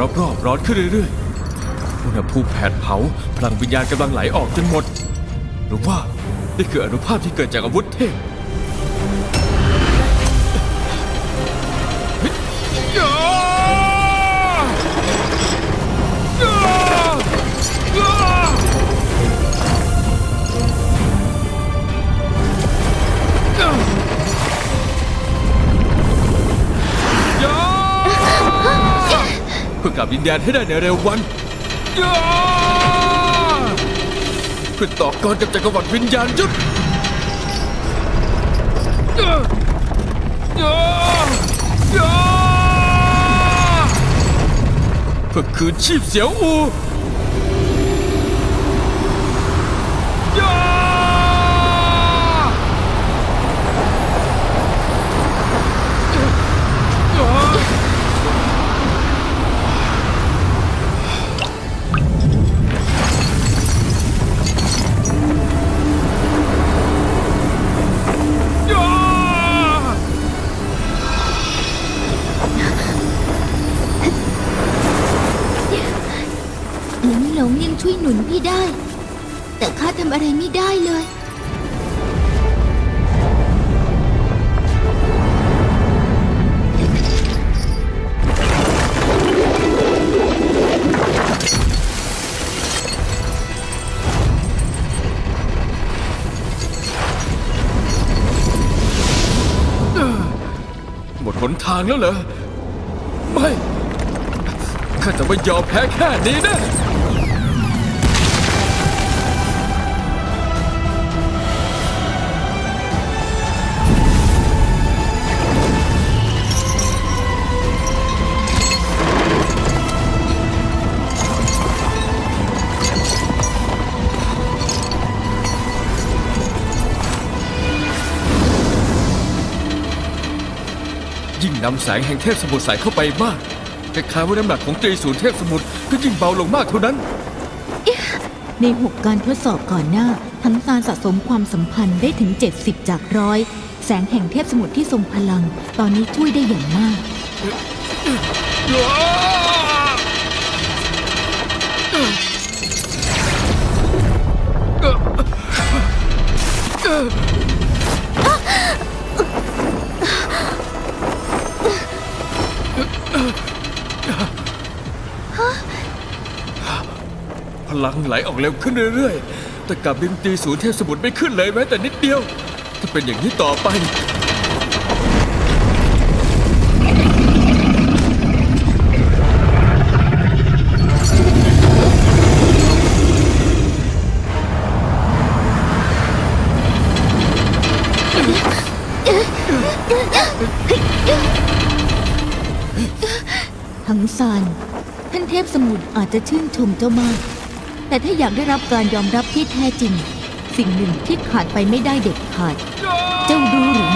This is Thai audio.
รอบๆร้อนขึ้นเรื่อยๆ อุณหภูมิแผดเผา พลังวิญญาณกำลังไหลออกจนหมด หรือว่า นี่คืออนุภาพที่เกิดจากอาวุธเทพเฮ้ยา พื่อกลับดินแดนให้ได้ในเร็ววันย่าเพื่อต่อกรกับจักรวรรดิวิญญาณยุทธย่าย่าย่าเพื่อคืนชีพเสียวอู ช่วยหนุนพี่ได้ แต่ข้าทำอะไรไม่ได้เลย หมดหนทางแล้วเหรอ ไม่ ข้าจะไม่ยอมแพ้แค่นี้นะ ยิ่งนำแสงแห่งเทพสมุทรใส่เข้าไปมากแต่คล้ายว่าน้ำหนักของตรีศูนย์เทพสมุทรก็ยิ่งเบาลงมากเท่านั้น ในหกการทดสอบก่อนหน้า ทั้งการสะสมความสัมพันธ์ได้ถึง 70 จากร้อยแสงแห่งเทพสมุทรที่ทรงพลัง ตอนนี้ช่วยได้อย่างมากพ ลังไหลออกเร็วขึ้นเรื่อยๆ แต่กลับดึงตีศูนย์เทพสมุทรไม่ขึ้นเลยแม้แต่นิดเดียว ถ้าเป็นอย่างนี้ต่อไปทั้งซานท่านเทพสมุทรอาจจะชื่นชมเจ้ามาก แต่ถ้าอยากได้รับการยอมรับที่แท้จริง สิ่งหนึ่งที่ขาดไปไม่ได้เด็ดขาด เจ้ารู้หรือ